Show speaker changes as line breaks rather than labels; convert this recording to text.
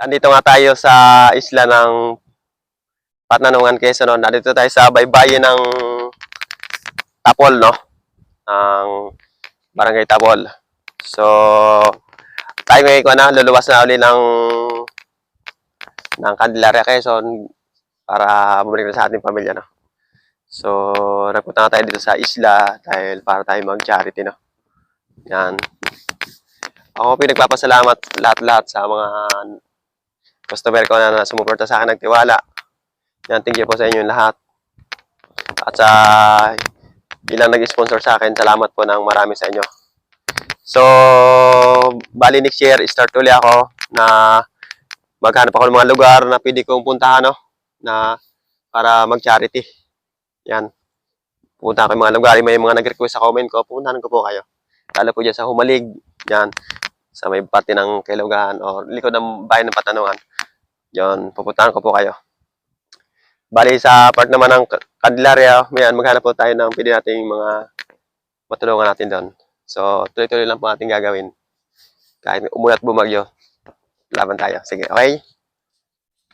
Andito nga tayo sa isla ng Patnanungan, Quezon. no? Nandito tayo sa baybayin ng Tapol, no? Ang Barangay Tapol. So, tayo ngayon ko na, luluwas na uli ng ng Candelaria, Quezon para bumalik na sa ating pamilya, no? So, nagpunta nga tayo dito sa isla dahil para tayo mag-charity, no? Yan. Ako pinagpapasalamat lahat-lahat sa mga customer ko na, na sumuporta sa akin, nagtiwala. Yan, thank you po sa inyo lahat. At sa ilang nag-sponsor sa akin, salamat po ng marami sa inyo. So, bali next year, start ulit ako na maghanap ako ng mga lugar na pwede kong puntahan, no? Na para mag-charity. Yan. Pupunta ako ng mga lugar. May mga nag-request sa comment ko, pupuntahan ko po kayo. Lalo po dyan sa Humalig. Yan. Sa may pati ng Kailugan o likod ng bayan ng Patanungan. Yan. Pupuntahan ko po kayo. Bali sa part naman ng Ca- Candelaria, mayan, maghanap po tayo ng pwede nating mga matulungan natin doon. So, tuloy-tuloy lang po natin gagawin. Kahit umulat bumagyo, laban tayo. Sige, okay?